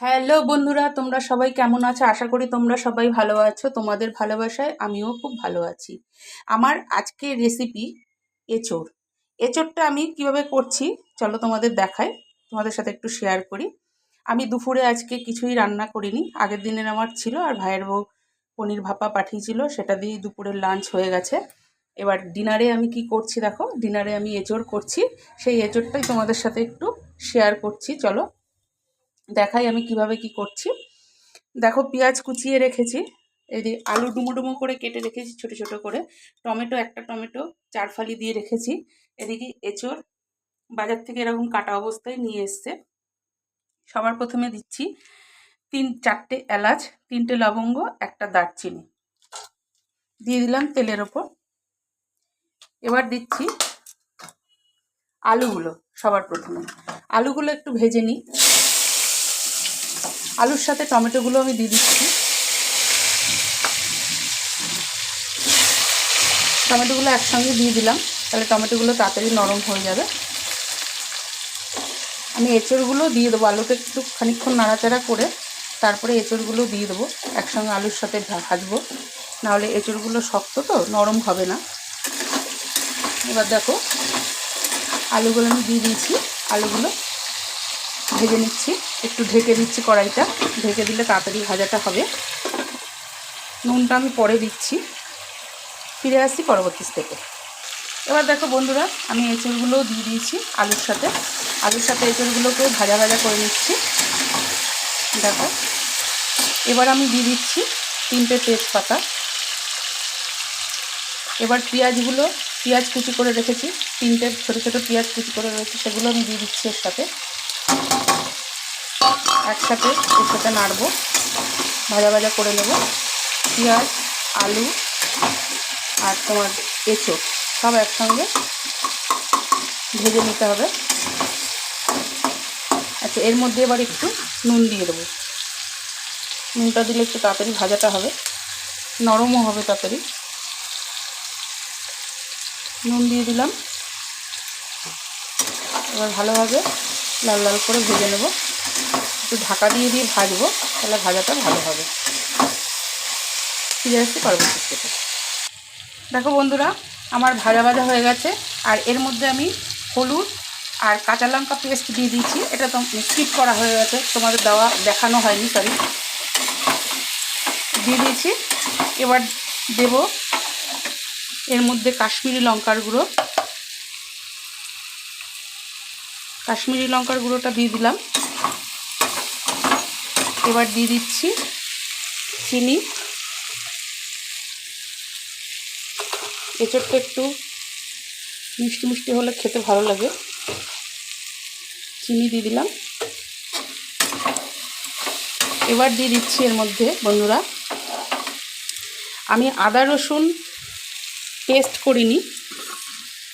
Hello বন্ধুরা, তোমরা সবাই কেমন আছো? আশা করি তোমরা সবাই ভালো আছো। তোমাদের ভালোবাসায় আমিও খুব ভালো আছি। আমার আজকের রেসিপি এঁচোড়। এঁচোড়টা আমি কীভাবে করছি, চলো তোমাদের দেখাই। তোমাদের সাথে একটু শেয়ার করি। আমি দুপুরে আজকে কিছুই রান্না করিনি। আগের দিনের আমার ছিল, আর ভাইয়ের বউ পনির ভাপা পাঠিয়েছিল, সেটা দিয়েই দুপুরের লাঞ্চ হয়ে গেছে। এবার ডিনারে আমি কি করছি দেখো? ডিনারে আমি এঁচোড় করছি। সেই এঁচোড়টাই তোমাদের সাথে একটু শেয়ার করছি। চলো দেখাই আমি কীভাবে কি করছি। দেখো পেঁয়াজ কুচিয়ে রেখেছি, এই যে আলু ডুমো ডুমো করে কেটে রেখেছি ছোট ছোট করে। টমেটো, একটা টমেটো চার ফালি দিয়ে রেখেছি। এদিকে এঁচড় বাজার থেকে এরকম কাটা অবস্থায় নিয়ে এসছে। সবার প্রথমে দিচ্ছি তিন, চারটে এলাচ, তিনটে লবঙ্গ, একটা দারচিনি। দিয়ে দিলাম তেলের ওপর। এবার দিচ্ছি আলুগুলো সবার প্রথমে। আলুগুলো একটু ভেজে নিই। আলুর সাথে টমেটোগুলো আমি দিয়ে দিচ্ছি। টমেটোগুলো একসঙ্গে দিয়ে দিলাম, তাহলে টমেটোগুলো তাড়াতাড়ি নরম হয়ে যাবে। আমি এঁচড়গুলো দিয়ে দেবো আলুটা একটু খানিক্ষণ নাড়াচাড়া করে তারপরে এঁচড়গুলো দিয়ে দেবো, একসঙ্গে আলুর সাথে ভাজবো। নাহলে এঁচড়গুলো শক্ত তো, নরম হবে না। এবার দেখো, আলুগুলো আমি দিয়ে দিয়েছি, আলুগুলো ভেজে নিচ্ছি। একটু ঢেকে দিচ্ছি কড়াইটা। ঢেকে দিলে তাড়াতাড়ি ভাজাটা হবে। নুনটা আমি পরে দিচ্ছি। ফিরে আসছি পরবর্তী থেকে এবার দেখো বন্ধুরা, আমি এঁচড়গুলোও দিয়ে দিয়েছি আলুর সাথে। আলুর সাথে এঁচড়গুলোকেও ভাজা ভাজা করে নিচ্ছি। দেখো। এবার আমি দিয়ে দিচ্ছি তিনটে তেজপাতা। এবার পেঁয়াজগুলো, পেঁয়াজ কুচি করে রেখেছি। তিনটে ছোটো ছোটো পেঁয়াজ কুচি করে রেখেছি, সেগুলো আমি দিয়ে দিচ্ছি এর সাথে। একসাথে এর সাথে নাড়বো। ভাজা ভাজা করে নেব। পেঁয়াজ, আলু আর তোমার এঁচোড় সব একসঙ্গে ভেজে নিতে হবে। আচ্ছা এর মধ্যে এবার একটু নুন দিয়ে দেবো। নুনটা দিলে একটু তাড়াতাড়ি ভাজাটা হবে। নরমও হবে তাড়াতাড়ি। নুন দিয়ে দিলাম। এবার ভালোভাবে লাল লাল করে ভেজে নেব। একটু ঢাকা দিয়ে দিয়ে ভাজবো, তাহলে ভাজাটা ভালো হবে। ফিরে আসছি পরবর্তী থেকে দেখো বন্ধুরা, আমার ভাজা ভাজা হয়ে গেছে, আর এর মধ্যে আমি হলুদ আর কাঁচা লঙ্কা পেস্ট দিয়ে দিয়েছি। এটা তো স্কিপ করা হয়ে গেছে, তোমাদের দেওয়া দেখানো হয়নি সরি দিয়ে দিয়েছি। এবার দেব এর মধ্যে কাশ্মীরি লঙ্কার গুঁড়ো। কাশ্মীরি লঙ্কার গুঁড়োটা দিয়ে দিলাম। এবার দিয়ে দিচ্ছি চিনি। এঁচড়টা একটু মিষ্টি মিষ্টি হলে খেতে ভালো লাগে। চিনি দিয়ে দিলাম। এবার দিয়ে দিচ্ছি এর মধ্যে, বন্ধুরা। আমি আদা রসুন পেস্ট করিনি।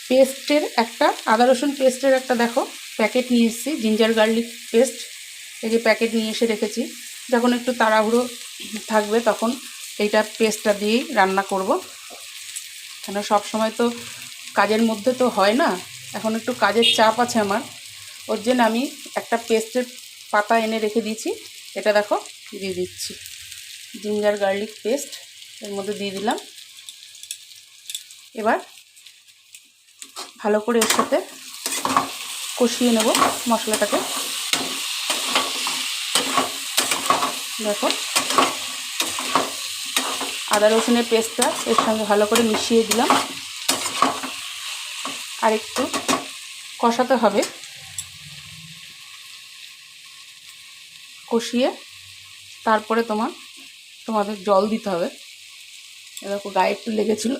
পেস্টের একটা, আদা রসুন পেস্টের একটা দেখো, প্যাকেট নিয়ে এসেছি, জিঞ্জার গার্লিক পেস্ট। এই যে প্যাকেট নিয়ে এসে রেখেছি, যখন একটু তাড়াহুড়ো থাকবে তখন এইটা পেস্টটা দিয়েই রান্না করব। কেন সব সময় তো কাজের মধ্যে তো হয় না, এখন একটু কাজের চাপ আছে আমার। ওর জন্য আমি একটা পেস্টের পাতা এনে রেখে দিয়েছি, এটা দেখো দিয়ে দিচ্ছি। জিঞ্জার গার্লিক পেস্ট এর মধ্যে দিয়ে দিলাম। এবার ভালো করে এর সাথে কষিয়ে নেব মশলাটাকে। দেখো। আদা রসুনের পেস্টটা এর সঙ্গে ভালো করে মিশিয়ে দিলাম। আর একটু কষাতে হবে। কষিয়ে তারপরে তোমার, তোমাদের জল দিতে হবে। এরকম গায়ে একটু লেগেছিল।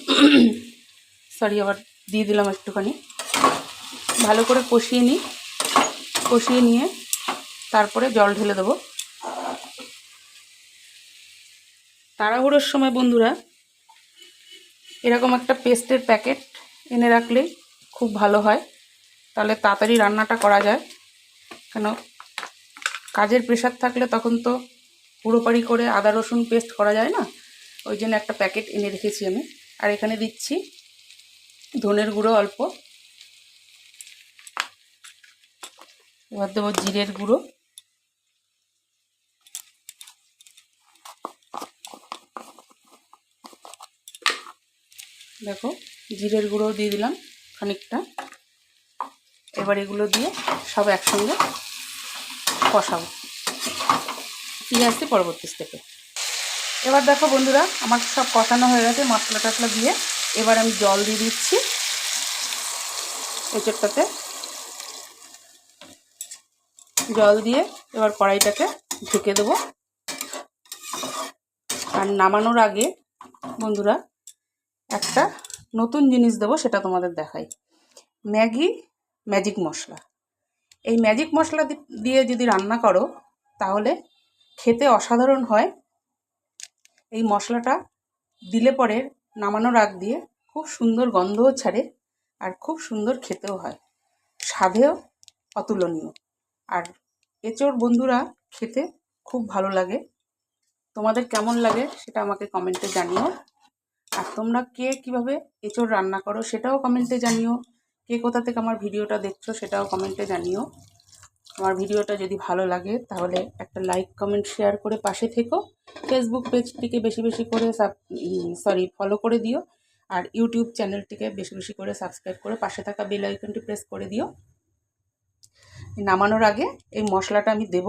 সরি, আবার দিয়ে দিলাম একটুখানি। ভালো করে কষিয়ে নিই কষিয়ে নিয়ে তারপরে জল ঢেলে দেবো। তাড়াহুড়োর সময় বন্ধুরা, এরকম একটা পেস্টের প্যাকেট এনে রাখলে খুব ভালো হয়। তাহলে তাড়াতাড়ি রান্নাটা করা যায়। কেন, কাজের প্রেশার থাকলে তখন তো পুরোপারি করে আদা, রসুন পেস্ট করা যায় না? ওই জন্য একটা প্যাকেট এনে রেখেছি আমি। আর এখানে দিচ্ছি ধনের গুঁড়ো অল্প। এবার দেবো জিরের গুঁড়ো। দেখো, জিরের গুঁড়ো দিয়ে দিলাম খানিকটা। এবার এগুলো দিয়ে সব একসঙ্গে কষাবো। ফিরে আসছি পরবর্তী স্টেপে এবার দেখো বন্ধুরা, আমার সব কষানো হয়ে গেছে, মশলা টশলা দিয়ে। এবার আমি জল দিয়ে দিচ্ছি। এঁচড়টাতে জল দিয়ে এবার কড়াইটাকে ঢেকে দেবো। আর নামানোর আগে বন্ধুরা একটা নতুন জিনিস দেবো, সেটা তোমাদের দেখাই। ম্যাগি, ম্যাজিক মশলা। এই ম্যাজিক মশলা দিয়ে যদি রান্না করো, তাহলে খেতে অসাধারণ হয়। এই মশলাটা দিলে পরে নামানোর আগ দিয়ে খুব সুন্দর গন্ধও ছাড়ে আর খুব সুন্দর খেতেও হয়। স্বাদেও অতুলনীয়। আর এঁচোড় বন্ধুরা খেতে খুব ভালো লাগে। তোমাদের কেমন লাগে সেটা আমাকে কমেন্টে জানিও। আর তোমরা কে কীভাবে এঁচোড় রান্না করো সেটাও কমেন্টে জানিও। কে কোথা থেকে আমার ভিডিওটা দেখছ সেটাও কমেন্টে জানিও। আমার ভিডিওটা যদি ভালো লাগে তাহলে একটা লাইক, কমেন্ট, শেয়ার করে পাশে থেকো। ফেসবুক পেজটিকে বেশি বেশি করে সাব সরি ফলো করে দিও। আর ইউটিউব চ্যানেলটিকে বেশি বেশি করে সাবস্ক্রাইব করে পাশে থাকা বেল আইকনটি প্রেস করে দিও। নামানোর আগে এই মশলাটা আমি দেব।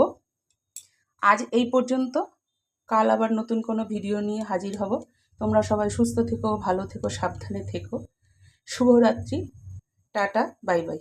আজ এই পর্যন্ত। কাল আবার নতুন কোনো ভিডিও নিয়ে হাজির হব। তোমরা সবাই সুস্থ থেকো ভালো থেকো সাবধানে থেকো। শুভরাত্রি। Tata bye bye.